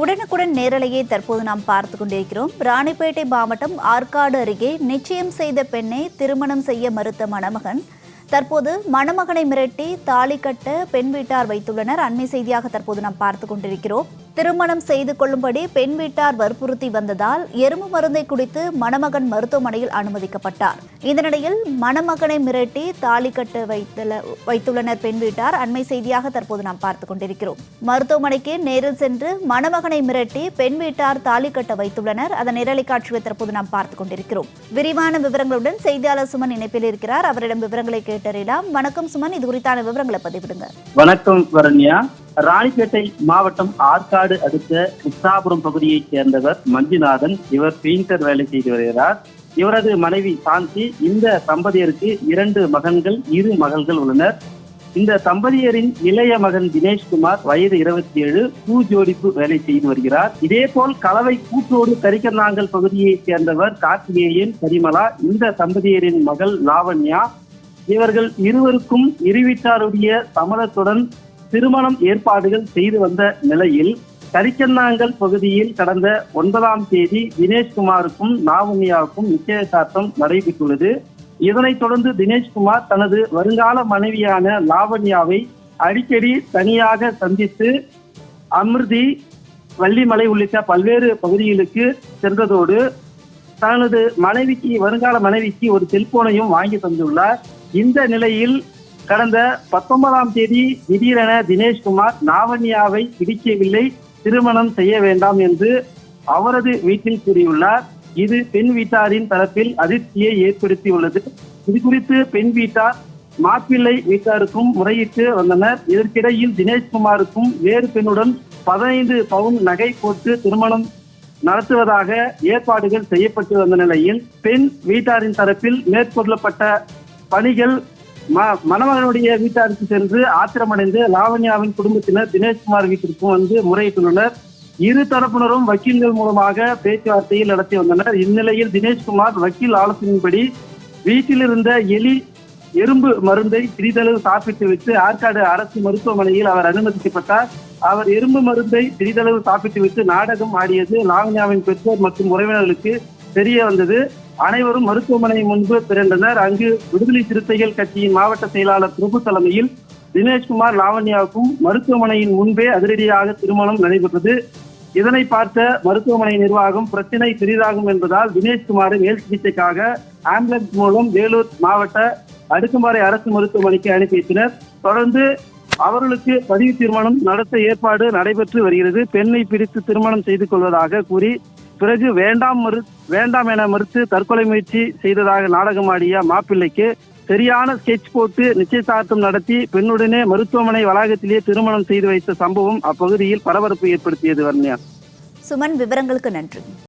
உடனுக்குடன் நேரலையை தற்போது நாம் பார்த்து கொண்டிருக்கிறோம். ராணிப்பேட்டை மாவட்டம் ஆற்காடு அருகே நிச்சயம் செய்த பெண்ணை திருமணம் செய்ய மறுத்த மணமகன். தற்போது மணமகனை மிரட்டி தாலி கட்ட பெண் வீட்டார் வைத்துள்ளனர். அண்மை செய்தியாக தற்போது நாம் பார்த்து கொண்டிருக்கிறோம். திருமணம் செய்து கொள்ளும்படி பெண் வீட்டார் வற்புறுத்தி வந்ததால் எறும்பு மருந்தை குடித்து மணமகன் மருத்துவமனையில் அனுமதிக்கப்பட்டார். இந்த நிலையில் மணமகனை மிரட்டி தாலி கட்டு வைத்துள்ள வைத்துள்ளனர் பெண் வீட்டார். அண்மை செய்தியாக தற்போது நாம் பார்த்து கொண்டிருக்கிறோம். மருத்துவமனைக்கு நேரில் சென்று மணமகனை மிரட்டி பெண் வீட்டார் தாலி கட்ட வைத்துள்ளனர். அதன் நிரலை காட்சியை தற்போது நாம் பார்த்து கொண்டிருக்கிறோம். விரிவான விவரங்களுடன் செய்தியாளர் சுமன் இணைப்பில் இருக்கிறார். அவரிடம் விவரங்களை கேட்டறியலாம். வணக்கம் சுமன். இது குறித்தான விவரங்களை பதிவிடுங்க வணக்கம் வரண்யா. ராணிப்பேட்டை மாவட்டம் ஆற்காடு அடுத்த உத்தாபுரம் பகுதியைச் சேர்ந்தவர் மஞ்சுநாதன். இவர் பெயிண்டர் வேலை செய்து வருகிறார். இவரது மனைவி சாந்தி. இந்த தம்பதியருக்கு இரண்டு மகன்கள் இரு மகள்கள் உள்ளனர். இந்த தம்பதியரின் இளைய மகன் தினேஷ்குமார் வயது இருபத்தி ஏழு பூ ஜோடிப்பு வேலை செய்து வருகிறார். இதே போல் கலவை கூட்டோடு கரிக்கநாங்கல் பகுதியைச் சேர்ந்தவர் கார்த்திகேயன் பரிமலா இந்த தம்பதியரின் மகள் லாவண்யா. இவர்கள் இருவருக்கும் இருவிட்டாருடைய சம்மதத்துடன் திருமணம் ஏற்பாடுகள் செய்து வந்த நிலையில் கரிக்கண்ணாங்கல் பகுதியில் கடந்த ஒன்பதாம் தேதி தினேஷ்குமாருக்கும் லாவண்யாவுக்கும் நிச்சயதார்த்தம் நடைபெற்றுள்ளது. இதனைத் தொடர்ந்து தினேஷ்குமார் தனது வருங்கால மனைவியான லாவண்யாவை அடிக்கடி தனியாக சந்தித்து அமிர்தி வள்ளிமலை உள்ளிட்ட பல்வேறு பகுதிகளுக்கு சென்றதோடு தனது மனைவிக்கு வருங்கால மனைவிக்கு ஒரு செல்போனையும் வாங்கி தந்துள்ளார். இந்த நிலையில் கடந்த பத்தொன்பதாம் தேதி திடீரென தினேஷ்குமார் நாவன்யாவை பிடிக்கவில்லை திருமணம் செய்ய வேண்டாம் என்று அவரது வீட்டில் கூறியுள்ளார். இது பெண் வீட்டாரின் தரப்பில் அதிர்ச்சியை ஏற்படுத்தியுள்ளது. இது குறித்து பெண் வீட்டார் மாப்பிள்ளை வீட்டாருக்கும் முறையிட்டு வந்தனர். இதற்கிடையில் தினேஷ்குமாருக்கும் வேறு பெண்ணுடன் பதினைந்து பவுன் நகை போட்டு திருமணம் நடத்துவதாக ஏற்பாடுகள் செய்யப்பட்டு வந்த நிலையில் பெண் வீட்டாரின் தரப்பில் மேற்கொள்ளப்பட்ட பணிகள் மணமகனுடைய வீட்டாருக்கு சென்று ஆத்திரமடைந்து லாவண்யாவின் குடும்பத்தினர் தினேஷ்குமார் வீட்டிற்கும் வந்து முறையிட்டுள்ளனர். இரு தரப்பினரும் வக்கீல்கள் மூலமாக பேச்சுவார்த்தையில் நடத்தி வந்தனர். இந்நிலையில் தினேஷ்குமார் வக்கீல் ஆலோசனையின்படி வீட்டில் இருந்த எலி எறும்பு மருந்தை சிறிதளவு சாப்பிட்டு விட்டு ஆற்காடு அரசு மருத்துவமனையில் அவர் அனுமதிக்கப்பட்டார். அவர் எறும்பு மருந்தை சிறிதளவு சாப்பிட்டு விட்டு நாடகம் ஆடியது லாவண்யாவின் பெற்றோர் மற்றும் உறவினர்களுக்கு தெரிய வந்தது. அனைவரும் மருத்துவமனை முன்பு திரண்டனர் அங்கு விடுதலை சிறுத்தைகள் கட்சியின் மாவட்ட செயலாளர் பிரபு தலைமையில் தினேஷ்குமார் லாவண்யாவுக்கும் மருத்துவமனையின் முன்பே அதிரடியாக திருமணம் நடைபெற்றது. இதனை பார்த்த மருத்துவமனை நிர்வாகம் பிரச்சினை பெரிதாகும் என்பதால் தினேஷ்குமாரை மேல் சிகிச்சைக்காக ஆம்புலன்ஸ் மூலம் வேலூர் மாவட்ட அடுக்குமாறை அரசு மருத்துவமனைக்கு அனுப்பி வைத்தனர். தொடர்ந்து அவர்களுக்கு பதிவு திருமணம் நடத்த ஏற்பாடு நடைபெற்று வருகிறது. பெண்ணை பிரித்து திருமணம் செய்து கொள்வதாக கூறி பிறகு வேண்டாம் மறு வேண்டாம் என மறுத்து தற்கொலை முயற்சி செய்ததாக நாடகமாடிய மாப்பிள்ளைக்கு சரியான ஸ்கெட்ச் போட்டு நிச்சயதார்த்தம் நடத்தி பெண்ணுடனே மருத்துவமனை வளாகத்திலேயே திருமணம் செய்து வைத்த சம்பவம் அப்பகுதியில் பரபரப்பு ஏற்படுத்தியது வர்ணியா சுமன் விவரங்களுக்கு நன்றி.